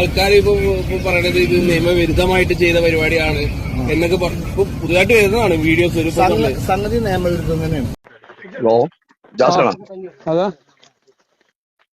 ആൾക്കാർ ഇപ്പൊ ഇപ്പൊ പറയണത് ഇത് നിയമവിരുദ്ധമായിട്ട് ചെയ്ത പരിപാടിയാണ് എന്നൊക്കെ ഇപ്പൊ പുതുതായിട്ട് വരുന്നതാണ് വീഡിയോസ് ഒരു സംഗതി നിയമവിരുദ്ധം തന്നെയാണ്. ഹലോ അതാ.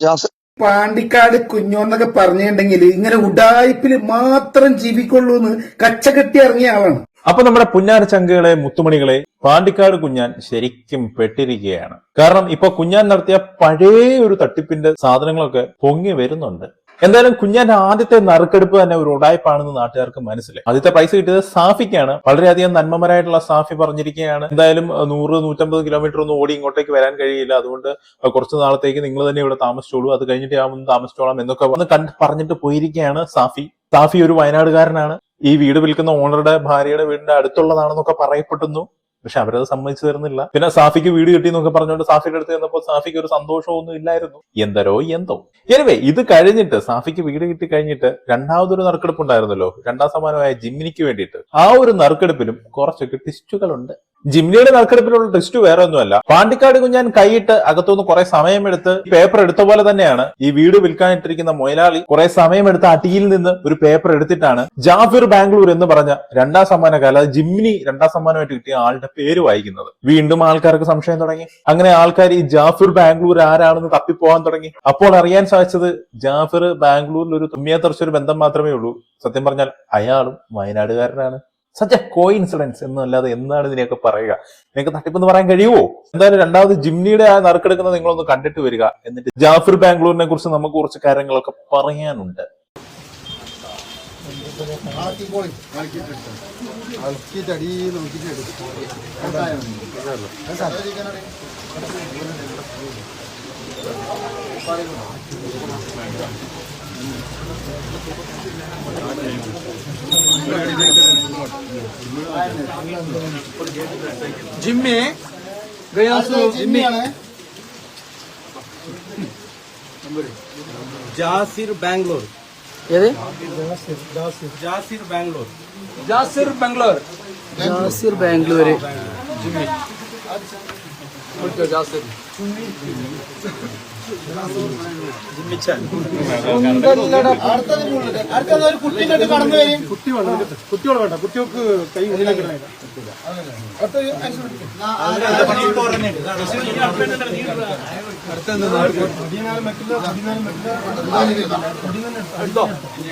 ജാസ് പാണ്ടിക്കാട് കുഞ്ഞോന്നൊക്കെ പറഞ്ഞിട്ടുണ്ടെങ്കിൽ ഇങ്ങനെ ഉഡായിപ്പിൽ മാത്രം ജീവിക്കുള്ളൂ എന്ന് കച്ചകെട്ടി ഇറങ്ങിയ ആളാണ്. അപ്പൊ നമ്മുടെ പുന്നാര ചങ്കുകളെ മുത്തുമണികളെ പാണ്ടിക്കാട് കുഞ്ഞാൻ ശരിക്കും പെട്ടിരിക്കുകയാണ്. കാരണം ഇപ്പൊ കുഞ്ഞാൻ നടത്തിയ പഴയ ഒരു തട്ടിപ്പിന്റെ സാധനങ്ങളൊക്കെ പൊങ്ങി വരുന്നുണ്ട്. എന്തായാലും കുഞ്ഞാന്റെ ആദ്യത്തെ നറുക്കെടുപ്പ് തന്നെ ഒരു ഉടായ്പാണെന്ന് നാട്ടുകാർക്ക് മനസ്സിലായി. ആദ്യത്തെ പൈസ കിട്ടിയത് സാഫിക്കാണ്. വളരെയധികം നന്മമരായിട്ടുള്ള സാഫി പറഞ്ഞിരിക്കുകയാണ്. എന്തായാലും നൂറ് നൂറ്റമ്പത് കിലോമീറ്റർ ഒന്നും ഓടി ഇങ്ങോട്ടേക്ക് വരാൻ കഴിയില്ല. അതുകൊണ്ട് കുറച്ച് നാളത്തേക്ക് നിങ്ങൾ തന്നെ ഇവിടെ താമസിച്ചോളൂ. അത് കഴിഞ്ഞിട്ട് ഞാൻ ഒന്ന് താമസിച്ചോളാം എന്നൊക്കെ വന്ന് കണ്ട് പറഞ്ഞിട്ട് പോയിരിക്കുകയാണ് സാഫി. സാഫി ഒരു വയനാടുകാരനാണ്. ഈ വീട് വിൽക്കുന്ന ഓണറുടെ ഭാര്യയുടെ വീടിന്റെ അടുത്തുള്ളതാണെന്നൊക്കെ പറയപ്പെടുന്നു പക്ഷെ അവരത് സമ്മതിച്ചു തരുന്നില്ല. പിന്നെ സാഫിക്ക് വീട് കിട്ടി എന്നൊക്കെ പറഞ്ഞുകൊണ്ട് സാഫിയുടെ അടുത്ത് ചെന്നപ്പോൾ സാഫിക്ക് ഒരു സന്തോഷമൊന്നും ഇല്ലായിരുന്നു. എന്തരോ എന്തോ. എനിവേ ഇത് കഴിഞ്ഞിട്ട് സാഫിക്ക് വീട് കിട്ടി കഴിഞ്ഞിട്ട് രണ്ടാമതൊരു നറുക്കെടുപ്പ് ഉണ്ടായിരുന്നല്ലോ രണ്ടാം സമാനമായ ജിമ്മിനിക്ക് വേണ്ടിയിട്ട്. ആ ഒരു നറുക്കെടുപ്പിലും കുറച്ചൊക്കെ ടിസ്റ്റുകളുണ്ട്. ജിമ്മിനിയുടെ നറുക്കെടുപ്പിലുള്ള ട്വിസ്റ്റ് വേറെ ഒന്നുമല്ല പാണ്ടിക്കാട് കുഞ്ഞാൻ കൈയിട്ട് അകത്തുനിന്ന് കുറെ സമയമെടുത്ത് പേപ്പർ എടുത്ത പോലെ തന്നെയാണ് ഈ വീട് വിൽക്കാനിട്ടിരിക്കുന്ന മൊയലാളി കുറെ സമയമെടുത്ത് അടിയിൽ നിന്ന് ഒരു പേപ്പർ എടുത്തിട്ടാണ് ജാഫിർ ബാംഗ്ലൂർ എന്ന് പറഞ്ഞ രണ്ടാം സമ്മാനക്കാല ജിംനി രണ്ടാം സമ്മാനമായിട്ട് കിട്ടിയ ആളുടെ പേര് വായിക്കുന്നത്. വീണ്ടും ആൾക്കാർക്ക് സംശയം തുടങ്ങി. അങ്ങനെ ആൾക്കാർ ഈ ജാഫിർ ബാംഗ്ലൂർ ആരാണെന്ന് തപ്പിപ്പോവാൻ തുടങ്ങി. അപ്പോൾ അറിയാൻ സാധിച്ചത് ജാഫിർ ബാംഗ്ലൂരിൽ ഒരു തുമ്മിയെ ഒരു ബന്ധം മാത്രമേ ഉള്ളൂ. സത്യം പറഞ്ഞാൽ അയാളും വയനാടുകാരനാണ്. സച്ച് എ കോ ഇൻസിഡൻസ് എന്നല്ലാതെ എന്താണ് ഇതിനെയൊക്കെ പറയുക? നിങ്ങൾക്ക് തട്ടിപ്പെന്ന് പറയാൻ കഴിയുമോ? എന്തായാലും രണ്ടാമത് ജിംനിയുടെ ആ നറുക്കെടുക്കുന്നത് നിങ്ങളൊന്ന് കണ്ടിട്ട് വരിക. എന്നിട്ട് ജാഫിർ ബാംഗ്ലൂരിനെ കുറിച്ച് നമുക്ക് കുറച്ച് കാര്യങ്ങളൊക്കെ പറയാനുണ്ട്. ജിമ്മി ഗയാസു ജിമ്മി. ജാസിർ ബാംഗ്ലൂർ. ഏത്? ജാസിർ ബാംഗ്ലൂർ. ജാസിർ ബാംഗ്ലൂർ. ജാസിർ ബാംഗ്ലൂര്. വിളിച്ചോ ജാസിർ. അടുത്തത് ഒരു കുട്ടി കടന്നു വരും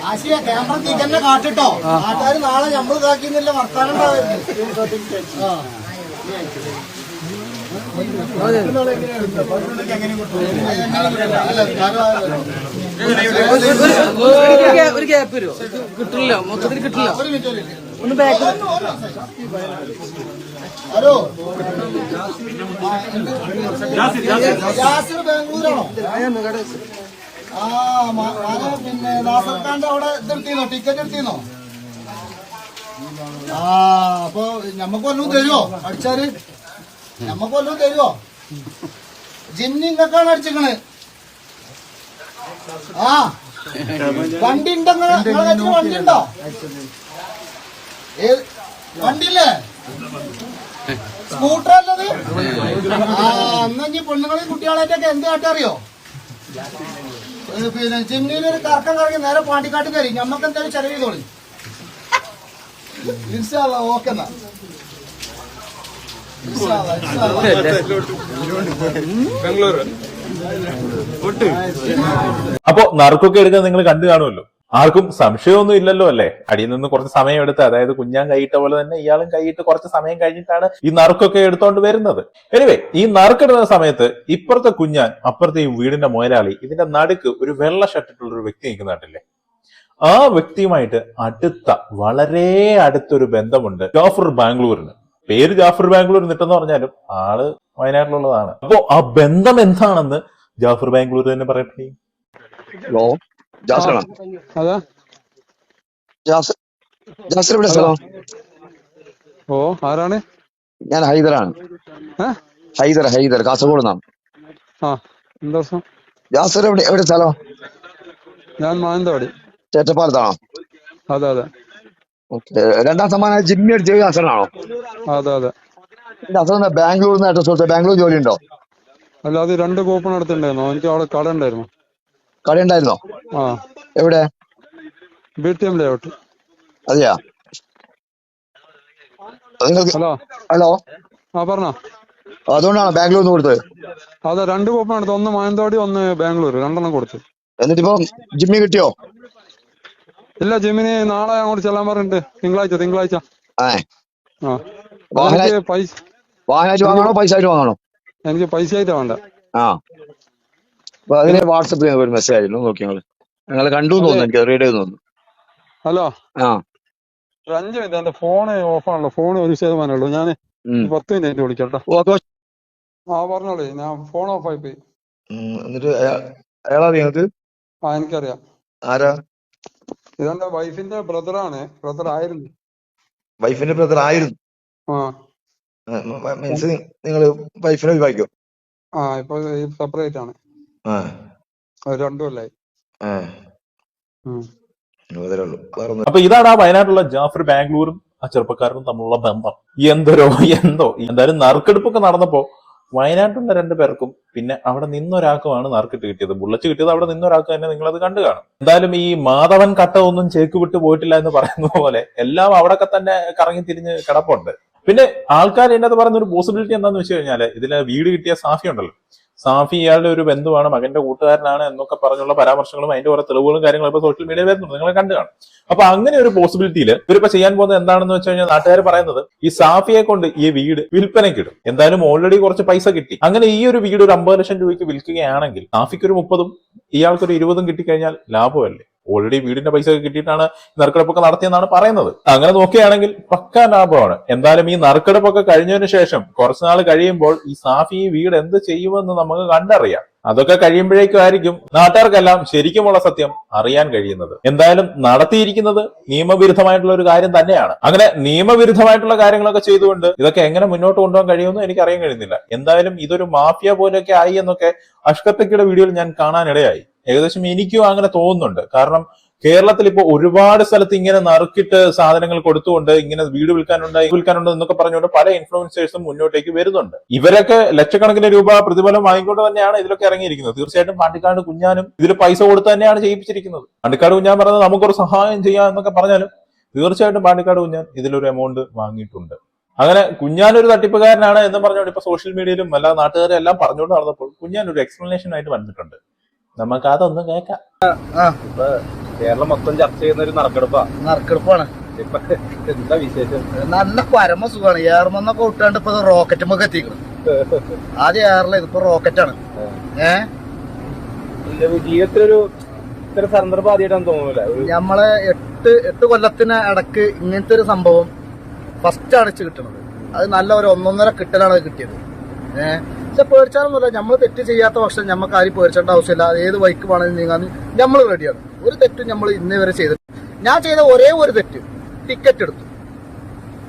ആശയ ക്യാമറ തികന്നെ കാട്ടിട്ടോ നാട്ടുകാർ നാളെ നമ്മൾ ഇതാക്കിന്നില്ല വർത്താനം ഉണ്ടാവരുത്. ഒരു ഗ്യാപ്പ് വരുമോ കിട്ടില്ല മൊത്തത്തിൽ കിട്ടില്ല. ഒന്ന് ബാക്ക് ടിക്കറ്റ് എടുത്തിന്നോ ആ അപ്പൊ നമുക്ക് വന്നു തരുമോ അടിച്ചാൽ? ഞമ്മക്ക് തരുവോ? തരുമോ ജിന്നി ഇങ്ങക്കാണ് അടിച്ചിക്കണ്. ആ. വണ്ടി ഉണ്ടോ നിങ്ങളെ കയ്യിൽ വണ്ടി ഉണ്ടോ വണ്ടിയില്ലേ? സ്കൂട്ടർ അല്ലത് ഇനി പെണ്ണുങ്ങളെയും കുട്ടികളായിട്ടൊക്കെ എന്ത് കാട്ടറിയോ? പിന്നെ ജിമ്മിയിൽ ഒരു കറക്കം കറങ്ങി നേരെ പാണ്ടിക്കാട്ട് കയറി. ഞമ്മക്ക് എന്തായാലും ചെലവ് ചെയ്തോളി. ഓക്കെ എന്നാ. അപ്പോ നറുക്കൊക്കെ എടുക്കാൻ നിങ്ങൾ കണ്ടു കാണുമല്ലോ. ആർക്കും സംശയമൊന്നും ഇല്ലല്ലോ അല്ലേ? അടിയിൽ നിന്ന് കുറച്ച് സമയം എടുത്ത് അതായത് കുഞ്ഞാൻ കൈയിട്ട പോലെ തന്നെ ഇയാളും കൈയിട്ട് കുറച്ച് സമയം കഴിഞ്ഞിട്ടാണ് ഈ നറുക്കൊക്കെ എടുത്തോണ്ട് വരുന്നത്. എനിവേ ഈ നറുക്കിടുന്ന സമയത്ത് ഇപ്പുറത്തെ കുഞ്ഞാൻ അപ്പുറത്തെ ഈ വീടിന്റെ മുതലാളി ഇതിന്റെ നടുക്ക് ഒരു വെള്ള ഷർട്ടിട്ടുള്ള ഒരു വ്യക്തി നിൽക്കുന്നുണ്ടല്ലേ ആ വ്യക്തിയുമായിട്ട് അടുത്ത വളരെ അടുത്തൊരു ബന്ധമുണ്ട് ജോഫർ ബാംഗ്ലൂരിന്. പേര് ജാഫർ ബാംഗ്ലൂർ നിട്ടെന്ന് പറഞ്ഞാലും ആൾ വയനാട്ടിലുള്ളതാണ്. അപ്പോ ആ ബന്ധം എന്താണെന്ന് ജാഫർ ബാംഗ്ലൂർ തന്നെ പറയട്ടെ. ഹലോ ഓ ആരാണ്? ഞാൻ ഹൈദരാണ്? ഹൈദർ ഹൈദർ കാസർഗോഡ് നിന്നാണ്. ജാസർ എവിടെ എവിടെ സ്ഥലം? ഞാൻ മാനന്തവാടി. ചേറ്റപ്പാലത്താണോ അതെ അതെ. രണ്ടാം സമ്മാനം ജിമ്മി അടിച്ച ഹസനാണോ അതെ അതെ. നിന്ന് അഡ്രസ് കൊടുത്ത ബാംഗ്ലൂർ ജോലി ഉണ്ടോ അല്ല അത് രണ്ട് കൂപ്പൺ എടുത്തിട്ടുണ്ടായിരുന്നു. എനിക്ക് അവിടെ കട ഉണ്ടായിരുന്നു. കട ഉണ്ടായിരുന്നോ? ആ. എവിടെ? ബി ടി എം ലേഔട്ട് അതെയാ? ഹലോ. ഹലോ? ആ പറഞ്ഞോ. അതുകൊണ്ടാണ് ബാംഗ്ലൂർ നിന്ന് കൊടുത്തത്? അതെ രണ്ട് കൂപ്പൺ എടുത്തു. ഒന്ന് മാനന്തവാടി ഒന്ന് ബാംഗ്ലൂർ രണ്ടെണ്ണം കൊടുത്തു. എന്നിട്ടിപ്പോ ജിമ്മി കിട്ടിയോ? ഇല്ല ജിമ്മിന് നാളെ അങ്ങോട്ട് ചെല്ലാൻ പറഞ്ഞിട്ട് തിങ്കളാഴ്ച തിങ്കളാഴ്ച. ആ. പൈസ വാഹനമായിട്ട് വാങ്ങണോ പൈസ ആയിട്ട് വാങ്ങണോ എനിക്ക് പൈസ ആയിട്ടാ വേണ്ട. ആ. അപ്പൊ അതിന് വാട്സപ്പിൽ ഒരു മെസ്സേജ് ആയിരുന്നു നോക്കി ഞങ്ങൾ. ഞങ്ങൾ കണ്ടു തോന്നുന്നു എനിക്ക് റീഡ് ചെയ്തു തോന്നുന്നു. ഹലോ? ആ. ഒരു അഞ്ച് മിനിറ്റ് എന്റെ ഫോണ് ഓഫാണല്ലോ ഫോൺ ഒരു ഉള്ളൂ. ഞാൻ. പത്ത് മിനിറ്റ് ഓക്കെ ആ പറഞ്ഞോളൂ ഞാൻ ഫോൺ ഓഫ് ആയി പോയി. എന്നിട്ട് ആ എനിക്കറിയാം. ആരാ? ഇതെന്റെ വൈഫിന്റെ ബ്രദറാണ്. ബ്രദർ ആയിരുന്നു. വൈഫിന്റെ ബ്രദർ ആയിരുന്നു. ആ. മീൻസ് നിങ്ങൾ വൈഫിനെ വിവാഹിക്കോ ആ ഇപ്പൊ സെപ്പറേറ്റ് ആണ്. രണ്ടു കൊല്ലായി. അപ്പൊ ഇതാണ് ആ വയനാട്ടിലുള്ള ജാഫർ ബാംഗ്ലൂരും ആ ചെറുപ്പക്കാരനും തമ്മിലുള്ള ബന്ധം. എന്തോരോ എന്തോ. എന്തായാലും നറുക്കെടുപ്പൊക്കെ നടന്നപ്പോ വയനാട്ടിലുള്ള രണ്ടു പേർക്കും പിന്നെ അവിടെ നിന്നൊരാൾക്കുമാണ് നാർക്കിട്ട് കിട്ടിയത്. ബുള്ളറ്റ് കിട്ടിയത് അവിടെ നിന്നൊരാൾക്ക് തന്നെ നിങ്ങളത് കണ്ടു കാണും. എന്തായാലും ഈ മാധവൻ കട്ട ഒന്നും ചേക്ക് വിട്ട് പോയിട്ടില്ല എന്ന് പറയുന്ന പോലെ എല്ലാം അവിടെയൊക്കെ തന്നെ കറങ്ങി തിരിഞ്ഞ് കിടപ്പുണ്ട്. പിന്നെ ആൾക്കാർ എന്നത് പറയുന്ന ഒരു പോസിബിലിറ്റി എന്താന്ന് വെച്ച് കഴിഞ്ഞാൽ ഇതിലെ വീട് കിട്ടിയ സാഫി ഉണ്ടല്ലോ സാഫി ഇയാളുടെ ഒരു ബന്ധുവാണ് മകന്റെ കൂട്ടുകാരനാണ് എന്നൊക്കെ പറഞ്ഞുള്ള പരാമർശങ്ങളും അതിന്റെ ഓരോ തെളിവുകളും കാര്യങ്ങളും ഇപ്പൊ സോഷ്യൽ മീഡിയയിൽ വരുന്നുണ്ട്. നിങ്ങൾ കണ്ടു കാണും. അപ്പൊ അങ്ങനെ ഒരു പോസിബിലിറ്റിയിൽ ഇവരിപ്പോ ചെയ്യാൻ പോകുന്നത് എന്താണെന്ന് വെച്ച് കഴിഞ്ഞാൽ നാട്ടുകാർ പറയുന്നത് ഈ സാഫിയെ കൊണ്ട് ഈ വീട് വിൽപ്പനയ്ക്കിടും. എന്തായാലും ഓൾറെഡി കുറച്ച് പൈസ കിട്ടി. അങ്ങനെ ഈ ഒരു വീട് ഒരു അമ്പത് ലക്ഷം രൂപയ്ക്ക് വിൽക്കുകയാണെങ്കിൽ സാഫിക്ക് ഒരു മുപ്പതും ഇയാൾക്കൊരു ഇരുപതും കിട്ടിക്കഴിഞ്ഞാൽ ലാഭമല്ലേ? ഓൾറെഡി വീടിന്റെ പൈസ കിട്ടിയിട്ടാണ് നറുക്കെടുപ്പൊക്കെ നടത്തിയെന്നാണ് പറയുന്നത്. അങ്ങനെ നോക്കുകയാണെങ്കിൽ പക്ക ലാഭമാണ്. എന്തായാലും ഈ നറുക്കെടുപ്പൊക്കെ കഴിഞ്ഞതിന് ശേഷം കുറച്ചുനാൾ കഴിയുമ്പോൾ ഈ സാഫി ഈ വീട് എന്ത് ചെയ്യുമെന്ന് നമുക്ക് കണ്ടറിയാം. അതൊക്കെ കഴിയുമ്പോഴേക്കും ആയിരിക്കും നാട്ടുകാർക്കെല്ലാം ശരിക്കുമുള്ള സത്യം അറിയാൻ കഴിയുന്നത്. എന്തായാലും നടത്തിയിരിക്കുന്നത് നിയമവിരുദ്ധമായിട്ടുള്ള ഒരു കാര്യം തന്നെയാണ്. അങ്ങനെ നിയമവിരുദ്ധമായിട്ടുള്ള കാര്യങ്ങളൊക്കെ ചെയ്തുകൊണ്ട് ഇതൊക്കെ എങ്ങനെ മുന്നോട്ട് കൊണ്ടുപോകാൻ കഴിയുമെന്ന് എനിക്ക് അറിയാൻ കഴിയുന്നില്ല. എന്തായാലും ഇതൊരു മാഫിയ പോലെയൊക്കെ ആയി എന്നൊക്കെ അഷ്കത്തക്കിയുടെ വീഡിയോയിൽ ഞാൻ കാണാനിടയായി. ഏകദേശം എനിക്കും അങ്ങനെ തോന്നുന്നുണ്ട്. കാരണം കേരളത്തിൽ ഇപ്പോൾ ഒരുപാട് സ്ഥലത്ത് ഇങ്ങനെ നറുക്കിട്ട് സാധനങ്ങൾ കൊടുത്തുകൊണ്ട് ഇങ്ങനെ വീട് വിൽക്കാനുണ്ട് വിൽക്കാനുണ്ട് എന്നൊക്കെ പറഞ്ഞുകൊണ്ട് പല ഇൻഫ്ലുവൻസേഴ്സും മുന്നോട്ടേക്ക് വരുന്നുണ്ട്. ഇവരൊക്കെ ലക്ഷക്കണക്കിന് രൂപ പ്രതിഫലം വാങ്ങിക്കൊണ്ട് തന്നെയാണ് ഇതിലൊക്കെ ഇറങ്ങിയിരിക്കുന്നത്. തീർച്ചയായിട്ടും പാണ്ടിക്കാട് കുഞ്ഞാനും ഇതിൽ പൈസ കൊടുത്ത് തന്നെയാണ് ചെയ്യിപ്പിച്ചിരിക്കുന്നത്. പാണ്ടിക്കാട് കുഞ്ഞാൻ പറഞ്ഞത് നമുക്കൊരു സഹായം ചെയ്യാം എന്നൊക്കെ പറഞ്ഞാലും തീർച്ചയായിട്ടും പാണ്ടിക്കാട് കുഞ്ഞാൻ ഇതിലൊരു എമൗണ്ട് വാങ്ങിയിട്ടുണ്ട്. അങ്ങനെ കുഞ്ഞാൻ ഒരു തട്ടിപ്പുകാരനാണ് എന്ന് പറഞ്ഞുകൊണ്ട് ഇപ്പൊ സോഷ്യൽ മീഡിയയിലും എല്ലാ നാട്ടുകാരെല്ലാം പറഞ്ഞുകൊണ്ട് നടന്നപ്പോൾ കുഞ്ഞാൻ ഒരു എക്സ്പ്ലനേഷൻ ആയിട്ട് വന്നിട്ടുണ്ട്. നമുക്ക് അതൊന്നും കേൾക്കാം കേരളം മൊത്തം ചർച്ച ചെയ്യുന്ന ഒരു നറുക്കെടുപ്പാ. നറുക്കെടുപ്പാണ്. ഇപ്പൊ എന്താ വിശേഷം? നല്ല പരമ സുഖമാണ്. എയർമെന്നൊക്കെ വിട്ടാണ്ട് ഇപ്പൊ റോക്കറ്റ് നമുക്ക് എത്തിക്കണം. ആദ്യം ഏറില്ല ഇതിപ്പോ റോക്കറ്റാണ് ഏ? ജീവിതത്തിലൊരു ഇത്ര സന്ദർഭം ആദ്യമായിട്ടാണ് തോന്നുന്നില്ല നമ്മളെ എട്ട് എട്ട് കൊല്ലത്തിന് ഇടയ്ക്ക് ഇങ്ങനത്തെ ഒരു സംഭവം ഫസ്റ്റ് അടച്ച് കിട്ടണത്. കിട്ടുന്നത് അത് നല്ല ഒരു ഒന്നൊന്നര കിട്ടലാണ് അത് കിട്ടിയത്. ഏഹ് പക്ഷെ പേടിച്ചാലൊന്നുമില്ല നമ്മൾ തെറ്റ് ചെയ്യാത്ത പക്ഷം നമുക്ക് ആരും പേടിച്ചേണ്ട ആവശ്യമില്ല. ഏത് വൈക്ക് വേണമെങ്കിലും നീങ്ങാൻ നമ്മൾ റെഡിയാണ് ഒരു തെറ്റും നമ്മൾ ഇന്നേ വരെ ചെയ്തിട്ടില്ല. ഞാൻ ചെയ്ത ഒരേ ഒരു തെറ്റ് ടിക്കറ്റ് എടുത്തു.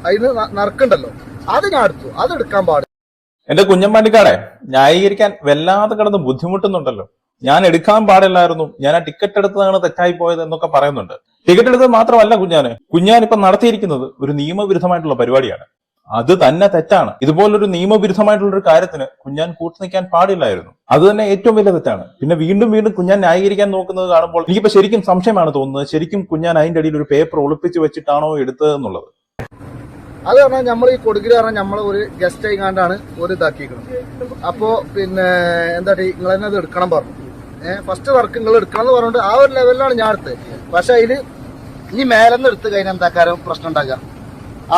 അതിന് നറുക്കുണ്ടല്ലോ. അത് ഞാൻ എടുത്തു. അത് എടുക്കാൻ പാടില്ല. എന്റെ കുഞ്ഞമ്പാണ്ടിക്കാടെ ന്യായീകരിക്കാൻ വല്ലാതെ കിടന്ന് ബുദ്ധിമുട്ടുന്നുണ്ടല്ലോ. ഞാൻ എടുക്കാൻ പാടില്ലായിരുന്നു. ഞാൻ ആ ടിക്കറ്റ് എടുത്തതാണ് തെറ്റായി പോയത് എന്നൊക്കെ പറയുന്നുണ്ട്. ടിക്കറ്റ് എടുത്തത് മാത്രമല്ല കുഞ്ഞാന്. കുഞ്ഞാൻ ഇപ്പൊ നടത്തിയിരിക്കുന്നത് ഒരു നിയമവിരുദ്ധമായിട്ടുള്ള പരിപാടിയാണ്. അത് തന്നെ തെറ്റാണ്. ഇതുപോലൊരു നിയമവിരുദ്ധമായിട്ടുള്ള ഒരു കാര്യത്തിന് കുഞ്ഞാൻ കൂട്ടുനിൽക്കാൻ പാടില്ലായിരുന്നു. അത് തന്നെ ഏറ്റവും വലിയ തെറ്റാണ്. പിന്നെ വീണ്ടും വീണ്ടും കുഞ്ഞാൻ ന്യായീകരിക്കാൻ നോക്കുന്നത് കാണുമ്പോൾ എനിക്കിപ്പോ ശരിക്കും സംശയമാണ് തോന്നുന്നത് ശരിക്കും കുഞ്ഞാൻ അതിന്റെ അടിയിൽ ഒരു പേപ്പർ ഒളിപ്പിച്ച് വെച്ചിട്ടാണോ എടുത്തതെന്നുള്ളത്? അത് പറഞ്ഞാൽ നമ്മൾ ഈ കൊടുക്കൽ പറഞ്ഞാൽ നമ്മൾ ഒരു ഗസ്റ്റ് ആയിക്കാണ്ടാണ് ഒരു ഇതാക്കിയിരിക്കുന്നത് അപ്പോ പിന്നെ എന്താ നിങ്ങൾ തന്നെ അത് എടുക്കണം പറഞ്ഞു. ഫസ്റ്റ് വർക്ക് നിങ്ങൾ എടുക്കണം എന്ന് പറഞ്ഞിട്ട് ആ ഒരു ലെവലിലാണ് ഞാൻ എടുത്തത്. പക്ഷെ അതിൽ ഇനി മേലെന്ന് എടുത്ത് കഴിഞ്ഞാൽ എന്താക്കാരും പ്രശ്നം ഉണ്ടാക്കുക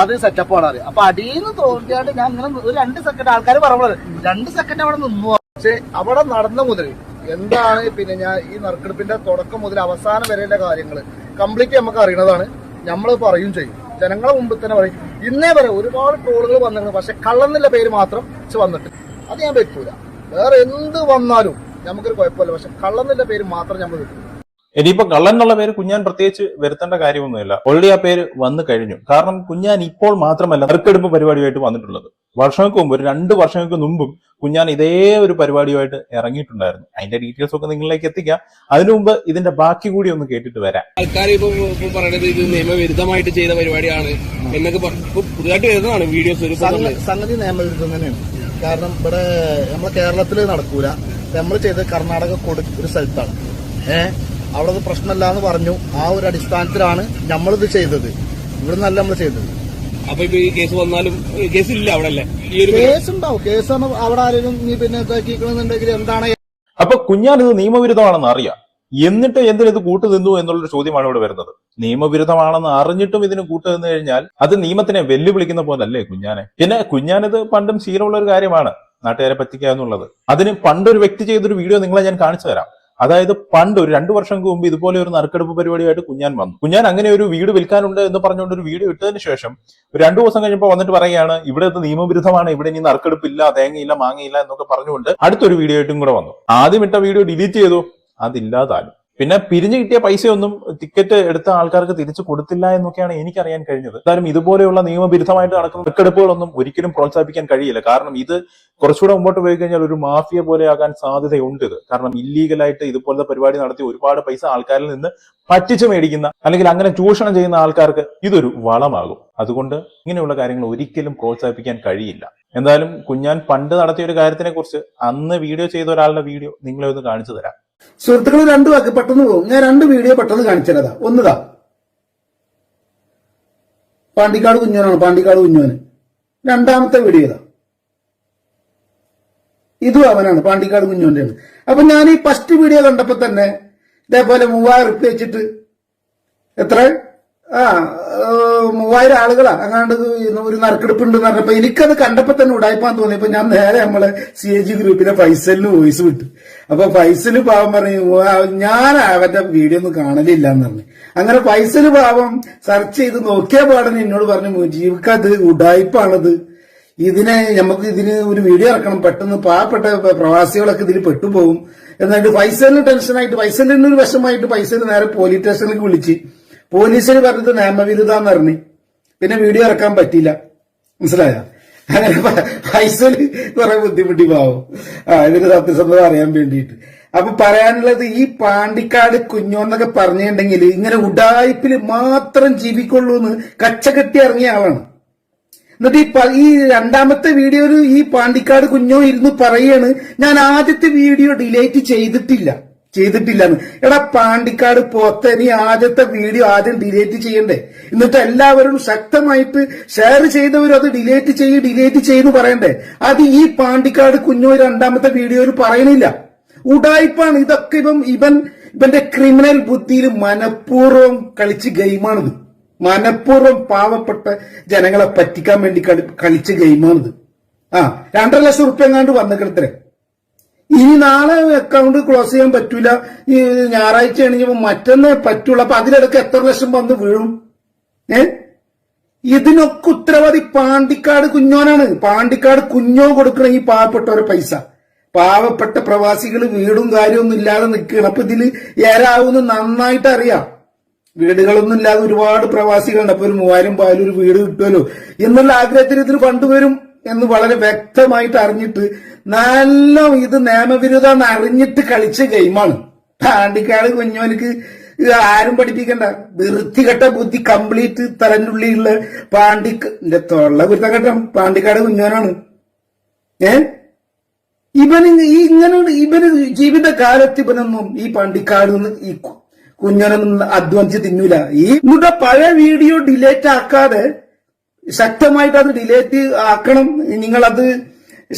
അത് ആണ് അറിയാം. അപ്പൊ അടിയിൽ തോന്നിയാണ്ട് ഞാൻ ഇങ്ങനെ ഒരു രണ്ട് സെക്കൻഡ് ആൾക്കാർ പറഞ്ഞത് രണ്ട് സെക്കൻഡ് അവിടെ നിന്നു. പക്ഷെ അവിടെ നടന്ന മുതൽ എന്താണ് പിന്നെ ഞാൻ ഈ നറുക്കെടുപ്പിന്റെ തുടക്കം മുതൽ അവസാനം വരെയുള്ള കാര്യങ്ങൾ കംപ്ലീറ്റ് നമുക്ക് അറിയണതാണ്. നമ്മൾ പറയും ചെയ്യും. ജനങ്ങളെ മുമ്പിൽ തന്നെ പറയും. ഇന്നേ വരെ ഒരുപാട് ട്രോളുകൾ വന്നിരുന്നു. പക്ഷെ കള്ളന്നില്ല പേര് മാത്രം വന്നിട്ട്. അത് ഞാൻ പറ്റൂല വേറെ എന്ത് വന്നാലും നമുക്കൊരു കുഴപ്പമില്ല. പക്ഷെ കള്ളന്നില്ല പേര് മാത്രം നമ്മൾ പറ്റൂല ഇനിയിപ്പോ കള്ളൻ എന്നുള്ള പേര് കുഞ്ഞാൻ പ്രത്യേകിച്ച് വരുത്തേണ്ട കാര്യമൊന്നുമില്ല. ഓൾറെഡി ആ പേര് വന്നു കഴിഞ്ഞു. കാരണം കുഞ്ഞാൻ ഇപ്പോൾ മാത്രമല്ല നറുക്കെടുപ്പ് പരിപാടിയായിട്ട് വന്നിട്ടുള്ളത്. വർഷങ്ങൾക്ക് മുമ്പ് ഒരു രണ്ട് വർഷങ്ങൾക്ക് മുമ്പും കുഞ്ഞാൻ ഇതേ ഒരു പരിപാടിയുമായിട്ട് ഇറങ്ങിയിട്ടുണ്ടായിരുന്നു. അതിന്റെ ഡീറ്റെയിൽസ് ഒക്കെ നിങ്ങളിലേക്ക് എത്തിക്കാം. അതിനു മുമ്പ് ഇതിന്റെ ബാക്കി കൂടി ഒന്ന് കേട്ടിട്ട് വരാം. ആൾക്കാർ ഇപ്പൊ പറയുന്നത് പറയണത് ഇത് നിയമവിരുദ്ധമായിട്ട് ചെയ്ത പരിപാടിയാണ് എന്നൊക്കെ പുതുതായിട്ട് വരുന്നതാണ് വീഡിയോസ് ഒരു സംഗതി നിയമവിരുദ്ധം തന്നെയാണ്. കാരണം ഇവിടെ നമ്മളെ കേരളത്തിൽ നടക്കൂല. നമ്മൾ ചെയ്ത് കർണാടക കൊടു ഒരു സ്ഥലത്താണ്. ഏഹ്? അവിടെ അത് പ്രശ്നമല്ല എന്ന് പറഞ്ഞു. ആ ഒരു അടിസ്ഥാനത്തിലാണ് നമ്മളിത് ചെയ്തത്. ഇവിടെ നിന്നല്ല നമ്മൾ ചെയ്തത്. അപ്പൊ ഇപ്പൊ ഈ കേസ് വന്നാലും കേസ് ഇല്ല അവിടെ അല്ലേ ഈ ഒരു കേസ് ഉണ്ടാവും കേസ് അവിടെ ആരെങ്കിലും നീ പിന്നെ ഇതാക്കിക്കണമെന്നുണ്ടെങ്കിൽ എന്താണ് അപ്പൊ കുഞ്ഞാൻ ഇത് നിയമവിരുദ്ധമാണെന്ന് അറിയാം. എന്നിട്ട് എന്തിനു ഇത് കൂട്ടു നിന്നു എന്നുള്ളൊരു ചോദ്യമാണ് ഇവിടെ വരുന്നത്. നിയമവിരുദ്ധമാണെന്ന് അറിഞ്ഞിട്ടും ഇതിന് കൂട്ടു നിന്ന് കഴിഞ്ഞാൽ അത് നിയമത്തിനെ വെല്ലുവിളിക്കുന്ന പോലല്ലേ കുഞ്ഞാനെ? പിന്നെ കുഞ്ഞാനിത് പണ്ടും ശീലമുള്ള ഒരു കാര്യമാണ് നാട്ടുകാരെ പറ്റിക്കുക എന്നുള്ളത് അതിന് പണ്ടൊരു വ്യക്തി ചെയ്തൊരു വീഡിയോ നിങ്ങളെ ഞാൻ കാണിച്ചു തരാം. അതായത് പണ്ട് ഒരു രണ്ടു വർഷം മുമ്പ് ഇതുപോലെ ഒരു നറുക്കെടുപ്പ് പരിപാടിയായിട്ട് കുഞ്ഞാൻ വന്നു. കുഞ്ഞാൻ അങ്ങനെ ഒരു വീട് വിൽക്കാനുണ്ട് എന്ന് പറഞ്ഞുകൊണ്ട് ഒരു വീഡിയോ ഇട്ടതിന് ശേഷം ഒരു രണ്ടു ദിവസം കഴിഞ്ഞപ്പോൾ വന്നിട്ട് പറയുകയാണ് ഇവിടെ ഇത് നിയമവിരുദ്ധമാണ് ഇവിടെ ഇനി നറുക്കെടുപ്പില്ല തേങ്ങയില്ല മാങ്ങയില്ല എന്നൊക്കെ പറഞ്ഞുകൊണ്ട് അടുത്തൊരു വീഡിയോ ആയിട്ടും കൂടെ വന്നു. ആദ്യം ഇട്ട വീഡിയോ ഡിലീറ്റ് ചെയ്തു. അതില്ലാതാലും പിന്നെ പിരിഞ്ഞു കിട്ടിയ പൈസയൊന്നും ടിക്കറ്റ് എടുത്ത ആൾക്കാർക്ക് തിരിച്ചു കൊടുത്തില്ല എന്നൊക്കെയാണ് എനിക്കറിയാൻ കഴിഞ്ഞത്. എന്തായാലും ഇതുപോലെയുള്ള നിയമവിരുദ്ധമായിട്ട് നടക്കുന്ന തെക്കെടുപ്പുകളൊന്നും ഒരിക്കലും പ്രോത്സാഹിപ്പിക്കാൻ കഴിയില്ല. കാരണം ഇത് കുറച്ചുകൂടെ മുമ്പോട്ട് പോയി കഴിഞ്ഞാൽ ഒരു മാഫിയ പോലെ ആകാൻ സാധ്യതയുണ്ട് ഇത്. കാരണം ഇല്ലീഗലായിട്ട് ഇതുപോലത്തെ പരിപാടി നടത്തി ഒരുപാട് പൈസ ആൾക്കാരിൽ നിന്ന് പറ്റിച്ചു മേടിക്കുന്ന അല്ലെങ്കിൽ അങ്ങനെ ചൂഷണം ചെയ്യുന്ന ആൾക്കാർക്ക് ഇതൊരു വളമാകും. അതുകൊണ്ട് ഇങ്ങനെയുള്ള കാര്യങ്ങൾ ഒരിക്കലും പ്രോത്സാഹിപ്പിക്കാൻ കഴിയില്ല. എന്തായാലും കുഞ്ഞാൻ പണ്ട് നടത്തിയ ഒരു കാര്യത്തിനെ കുറിച്ച് അന്ന് വീഡിയോ ചെയ്ത ഒരാളുടെ വീഡിയോ നിങ്ങളെ ഒന്ന് കാണിച്ചു തരാം. സുഹൃത്തുക്കൾ രണ്ടു വാക്ക് പെട്ടെന്ന് പോകും. ഞാൻ രണ്ട് വീഡിയോ പെട്ടെന്ന് കാണിച്ചതാ. ഒന്നതാ. പാണ്ടിക്കാട് കുഞ്ഞോനാണ് പാണ്ടിക്കാട് കുഞ്ഞോന് രണ്ടാമത്തെ വീഡിയോ ഇതാ. ഇതും അവനാണ് പാണ്ടിക്കാട് കുഞ്ഞോന്റെയാണ് അപ്പൊ ഞാൻ ഈ ഫസ്റ്റ് വീഡിയോ കണ്ടപ്പോ തന്നെ ഇതേപോലെ മൂവായിരം ഉറുപ്പ്യ വെച്ചിട്ട് എത്ര ആ മൂവായിരം ആളുകളാ അങ്ങാണ്ട് ഒരു നറുക്കെടുപ്പുണ്ട് എന്ന് പറഞ്ഞപ്പോ എനിക്കത് കണ്ടപ്പോ തന്നെ ഉടായ്പാൻ തോന്നിയപ്പോ ഞാൻ നേരെ നമ്മളെ സി എ ജി ഗ്രൂപ്പിലെ ഫൈസലിന് വോയിസ് വിട്ടു. അപ്പൊ ഫൈസൽ പാവം പറഞ്ഞു ഞാൻ അവന്റെ വീഡിയോ ഒന്നും കാണലില്ല എന്ന് പറഞ്ഞു. അങ്ങനെ ഫൈസൽ പാവം സെർച്ച് ചെയ്ത് നോക്കിയ പാടനെ എന്നോട് പറഞ്ഞു മുജീബ്ക്കത് ഉടായ്പാണത്. ഇതിനെ നമുക്ക് ഇതിന് ഒരു വീഡിയോ ഇറക്കണം. പെട്ടെന്ന് പാവപ്പെട്ട പ്രവാസികളൊക്കെ ഇതിൽ പെട്ടുപോകും. എന്നിട്ട് ഫൈസലിന് ടെൻഷനായിട്ട് ഫൈസലിന് ഒരു വശമായിട്ട് ഫൈസൽ നേരെ പോലീസ് സ്റ്റേഷനിലേക്ക് വിളിച്ച്. പോലീസിന് പറഞ്ഞത് നിയമവിരുദ്ധാന്ന് പറഞ്ഞു. പിന്നെ വീഡിയോ ഇറക്കാൻ പറ്റിയില്ല. മനസ്സിലായ? അങ്ങനെ ഫൈസൽ കുറെ ബുദ്ധിമുട്ടി പാവും. ആ ഇതിന് സത്യസന്ധത അറിയാൻ വേണ്ടിയിട്ട്. അപ്പൊ പറയാനുള്ളത് ഈ പാണ്ടിക്കാട് കുഞ്ഞോന്നൊക്കെ പറഞ്ഞിട്ടുണ്ടെങ്കിൽ ഇങ്ങനെ ഉടായ്പിൽ മാത്രം ജീവിക്കുള്ളൂ എന്ന് കച്ചകെട്ടി ഇറങ്ങിയ ആളാണ്. എന്നിട്ട് ഈ ഈ രണ്ടാമത്തെ വീഡിയോയിൽ ഈ പാണ്ടിക്കാട് കുഞ്ഞോ ഇരുന്ന് പറയാണ് ഞാൻ ആദ്യത്തെ വീഡിയോ ഡിലേറ്റ് ചെയ്തിട്ടില്ല. ചെയ്തിട്ടില്ലെന്ന്. എടാ പാണ്ടിക്കാട് പോത്ത നീ ആദ്യത്തെ വീഡിയോ ആദ്യം ഡിലേറ്റ് ചെയ്യണ്ടേ? എന്നിട്ട് എല്ലാവരും ശക്തമായിട്ട് ഷെയർ ചെയ്തവരും അത് ഡിലേറ്റ് ചെയ്യ് ഡിലേറ്റ് ചെയ്യുന്നു പറയണ്ടേ? അത് ഈ പാണ്ടിക്കാട് കുഞ്ഞോ രണ്ടാമത്തെ വീഡിയോയിൽ പറയണില്ല. ഉടായ്പാണ് ഇതൊക്കെ ഇപ്പം ഇവൻ ഇവന്റെ ക്രിമിനൽ ബുദ്ധിയിൽ മനഃപൂർവം കളിച്ച് ഗെയിമാണിത്. മനഃപൂർവം പാവപ്പെട്ട ജനങ്ങളെ പറ്റിക്കാൻ വേണ്ടി കളിച്ച് കളിച്ച ഗെയിമാണിത്. ആ രണ്ടര ലക്ഷം റുപ്യ എങ്ങാണ്ട് വന്നിക്കിടത്തരെ ഇനി നാളെ അക്കൗണ്ട് ക്ലോസ് ചെയ്യാൻ പറ്റൂല. ഈ ഞായറാഴ്ച ആണെങ്കിൽ മറ്റന്നേ പറ്റുള്ളൂ. അപ്പൊ അതിലിടക്ക് എത്ര ലക്ഷം വന്ന് വീഴും? ഏ? ഇതിനൊക്കെ ഉത്തരവാദി പാണ്ടിക്കാട് കുഞ്ഞോനാണ്. പാണ്ടിക്കാട് കുഞ്ഞോ കൊടുക്കണ ഈ പാവപ്പെട്ടവരെ പൈസ. പാവപ്പെട്ട പ്രവാസികൾ വീടും കാര്യമൊന്നും ഇല്ലാതെ നിൽക്കുകയാണ്. അപ്പൊ ഇതിൽ ഏരാവുന്ന നന്നായിട്ട് അറിയാം. വീടുകളൊന്നും ഇല്ലാതെ ഒരുപാട് പ്രവാസികളുണ്ട്. അപ്പൊ ഒരു മൂവായിരം പാലും ഒരു വീട് കിട്ടുമല്ലോ. എന്നുള്ള ആഗ്രഹത്തിന് ഇതിന് കൊണ്ടുവരും എന്ന് വളരെ വ്യക്തമായിട്ട് അറിഞ്ഞിട്ട് നല്ല ഇത് നിയമവിരുദ്ധം അറിഞ്ഞിട്ട് കളിച്ച ഗെയിമാണ് പാണ്ടിക്കാട് കുഞ്ഞോനിക്ക് ആരും പഠിപ്പിക്കണ്ട. വൃത്തികെട്ട ബുദ്ധി കംപ്ലീറ്റ് തലനുള്ളിലുള്ള എന്റെ തൊള്ള ഘട്ടം പാണ്ടിക്കാട് കുഞ്ഞോനാണ്. ഏ? ഇവന് ഈ ഇങ്ങനെ ഇവന് ജീവിതകാലത്ത് ഇവനൊന്നും ഈ പാണ്ടിക്കാട് ഈ കുഞ്ഞനൊന്നും അധ്വാനിച്ച് തിന്നൂല. ഈ നിങ്ങളുടെ പഴയ വീഡിയോ ഡിലേറ്റ് ആക്കാതെ ശക്തമായിട്ട് അത് ഡിലേറ്റ് ആക്കണം. നിങ്ങളത്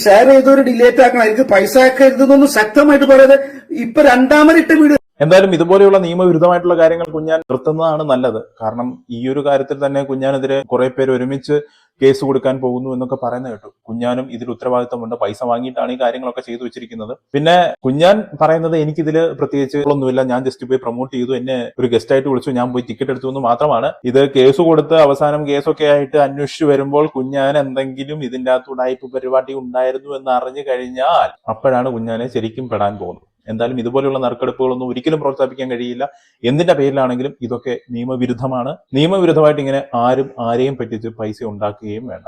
ഷെയർ ചെയ്തവർ ഡിലേറ്റ് ആക്കണം. എനിക്ക് പൈസ ആക്കരുതെന്നൊന്നും ശക്തമായിട്ട് പറയാതെ ഇപ്പൊ രണ്ടാമതിട്ട വീഡിയോ എന്തായാലും ഇതുപോലെയുള്ള നിയമവിരുദ്ധമായിട്ടുള്ള കാര്യങ്ങൾ കുഞ്ഞാൻ നിർത്തുന്നതാണ് നല്ലത്. കാരണം ഈ ഒരു കാര്യത്തിൽ തന്നെ കുഞ്ഞാനെതിരെ കുറെ പേര് ഒരുമിച്ച് കേസ് കൊടുക്കാൻ പോകുന്നു എന്നൊക്കെ പറയുന്നത് കേട്ടു. കുഞ്ഞാനും ഇതിൽ ഉത്തരവാദിത്തമുണ്ട്. പൈസ വാങ്ങിയിട്ടാണ് ഈ കാര്യങ്ങളൊക്കെ ചെയ്തു വെച്ചിരിക്കുന്നത്. പിന്നെ കുഞ്ഞാൻ പറയുന്നത് എനിക്കിതിൽ പ്രത്യേകിച്ച് ഒന്നുമില്ല ഞാൻ ജസ്റ്റ് പോയി പ്രൊമോട്ട് ചെയ്തു. എന്നെ ഒരു ഗസ്റ്റ് ആയിട്ട് വിളിച്ചു. ഞാൻ പോയി ടിക്കറ്റ് എടുത്തു എന്ന് മാത്രമാണ്. ഇത് കേസ് കൊടുത്ത് അവസാനം കേസൊക്കെ ആയിട്ട് അന്വേഷിച്ചു വരുമ്പോൾ കുഞ്ഞാൻ എന്തെങ്കിലും ഇതിന്റെ അകത്ത് ഉടായ്പ പരിപാടി ഉണ്ടായിരുന്നു എന്ന് അറിഞ്ഞു കഴിഞ്ഞാൽ അപ്പോഴാണ് കുഞ്ഞാനെ ശരിക്കും പെടാൻ പോകുന്നത്. എന്തായാലും ഇതുപോലെയുള്ള നറുക്കെടുപ്പുകളൊന്നും ഒരിക്കലും പ്രോത്സാഹിപ്പിക്കാൻ കഴിയില്ല. എന്തിന്റെ പേരിലാണെങ്കിലും ഇതൊക്കെ നിയമവിരുദ്ധമാണ്. നിയമവിരുദ്ധമായിട്ട് ഇങ്ങനെ ആരും ആരെയും പറ്റിച്ച് പൈസ ഉണ്ടാക്കുകയും വേണ്ട.